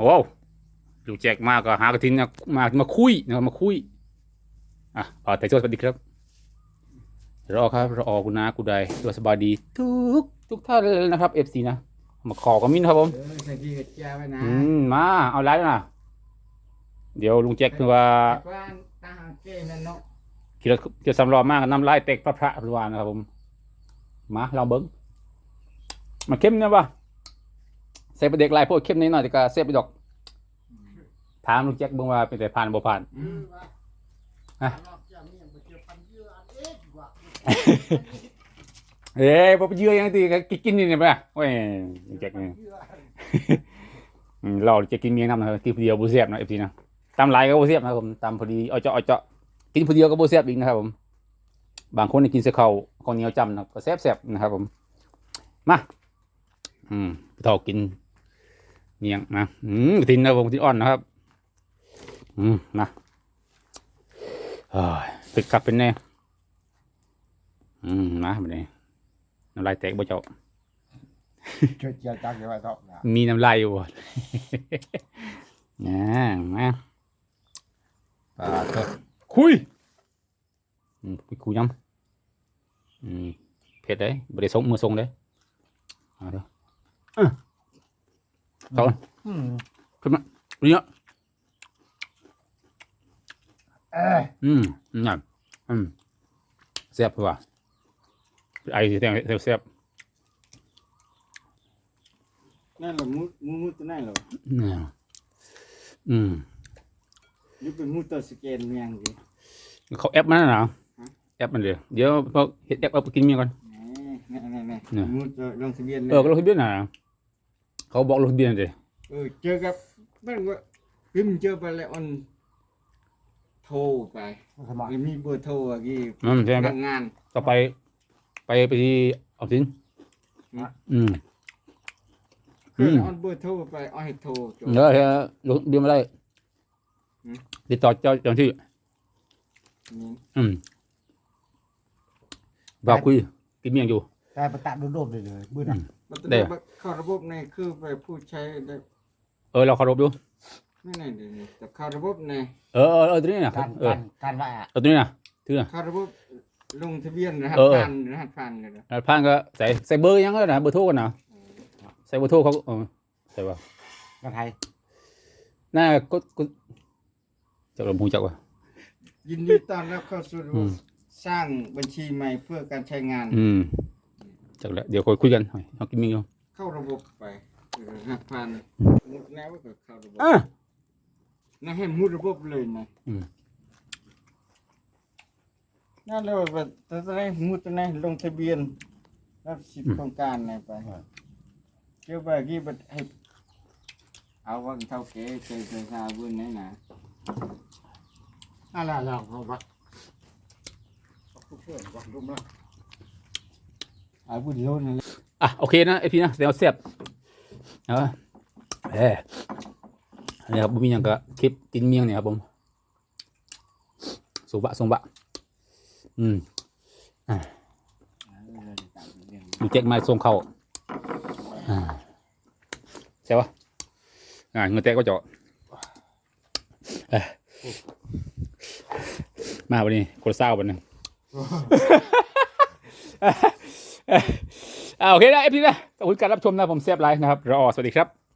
โอ้ลูกแจ็คมากก็หากระทินนมามาคุยนะครับมาคุยอะขอแต่โทษสวัสดีครับรอครับรอคุณนาคุณใดตัวสบายดี ทุกทุกท่านเลยนะครับเอฟซีนะมาขอกับมินครับผมออใส่กี้กับแจ้ไว้นะอืมมาเอาไลฟ์นะเดี๋ยวลุงแจ็คคือว่าแต่ว่าตาหางเก้นั่นเนาะคิดว่าจะสำรองมากน้ำลายเตกพระพระพระวานนะครับผมมาลองเบิ้งมันเข้มเนี่ยปะ เซฟไปเด็กลายพวกเข้มนิดหน่อยแต่ก็เซฟไปดอก ถามลุงแจ็คเบิ้งว่าเป็นแต่ผ่านบ่ผ่านอืมฮะเอ้ยบ่ไปเยือยังตีก็กินนี่เนี่ยปะโอ้ยลุงแจ็คนี่อืมเราจะกินเมียงน้ำนะครับกินผู้เดียวบ่เสียบนะเอฟซีนะตามหลายก็บ่เสียบนะครับผมตามพอดีเอาเจาะเอาเจาะกินผู้เดียวก็บ่เสียบอีกนะครับผม บางคนนี่กินเสข้าวข้าวเหนียวจำนะก็แซ่บๆนะครับผมมาอืมพี่เท่ากิน เมียงนะอืมกระทินนะครับผมกระทินอ่อนนะครับ อืมนะเอ้ยตึกกลับเป็นแน่อืมมาแบบนี้น้ำลายแตกบ่เจ้าช่วยเจียวจักเดี๋ยวไว้เถอะนะมีน้ำลายอยู่บ่นะมาปลาเถอะคุยอืมคุยคุยย้ำอืมเผ็ดเลยบริส่งมือส่งเลยเอาเด้ออะ เขาอืมขึ้นมาเนี้ยเอ้ยอืมอืมอืมแซ่บว่ะไอ้แซ่บแซ่บนั่นแหละมูมูมูตัวนั่นแหละอืมอืมนี่เป็นมูตัวสแกนเมียงดิ เขาแอปมันนะแอปมันเลยเดี๋ยวพอเฮ็ดแอปเอาไปกินเมียก่อนนี่นี่นี่เนี่ยมูตัวลงทะเบียนเออก็ลงทะเบียนน่ะ เขาบอกลงทะเบียนเลยเออเจอกับบ้านว่าพิมพ์เจอไปแล้วมันโทรไปสมัครแล้วมีเบอร์โทรอะกี่อืมใช่ไหมทำงานต่อไป ไปไปที่ออมสินอืมอืมเพื่อนเอาเบอร์โทรไปเอาให้โทรจบ เดี๋ยวเดี๋ยวลงเบียนมาได้อืม ติดต่อเจ้าเจ้าหน้าที่นี่อืมบอกคุยกินเมียงอยู่ แต่ประตัดโดดๆเลยเลยบื้อน่ะมันจะได้ได้เข้าระบบในคือไปผู้ใช้ได้เออเราเคารพดู ไม่ไหนเดี๋ยวนี้แต่เข้าระบบในเออเออเออตัวนี้นะการเออการการว่าเอาตัวนี้นะถือนะเข้าระบบลงทะเบียนรหัสเออผ่านรหัสผ่านเลยนะแล้วพันก็ใส่ใส่เบอร์ยังก็ได้นะเบอร์โทรกันนะใส่เบอร์โทรเขาเออใส่ว่าการไทยหน้าก็ก็จักลำพูจักว่ายินดีต้อนรับเข้าสู่ระบอืบมสร้างบัญชีใหม่เพื่อการใช้งาน อืม จักแล้วเดี๋ยวคุยคุยกันหน่อยเอากินเมียงอยู่เข้าระบบไปรหัสผ่านมุดแล้วก็เข้าระบบอะนะให้มุดระบบเลยนะอืมนั่นเลยว่าจะได้มุดตัวไหนลงทะเบียนรับสิทธิ์โครงการไหนไปเกี่ยวกับกี่บัดให้เอาว่าเท่าเก๋เคยเคยทาบุญไหนนะอะไรล่ะเอาวัดเอาเพื่อนวัดรุมละ อาบุญโลนนั่นแหละอะโอเคนะไอพี่นะเดี๋ยวเสียบเออเออนี่ครับบุมีอย่างก็คลิปกินเมียงเนี่ยครับผมส่งบะส่งบะอืมดูเจ๊กมาส่งเข้าอ่าใช่ปะอ่าเงินแตกก็เจาะเอ้ยมาวันนี้คนเศร้าวันนึง อ่าโอเคนะเอฟพีนะขอบคุณการรับชมนะผมเซฟไลฟ์นะครับรอสวัสดีครับ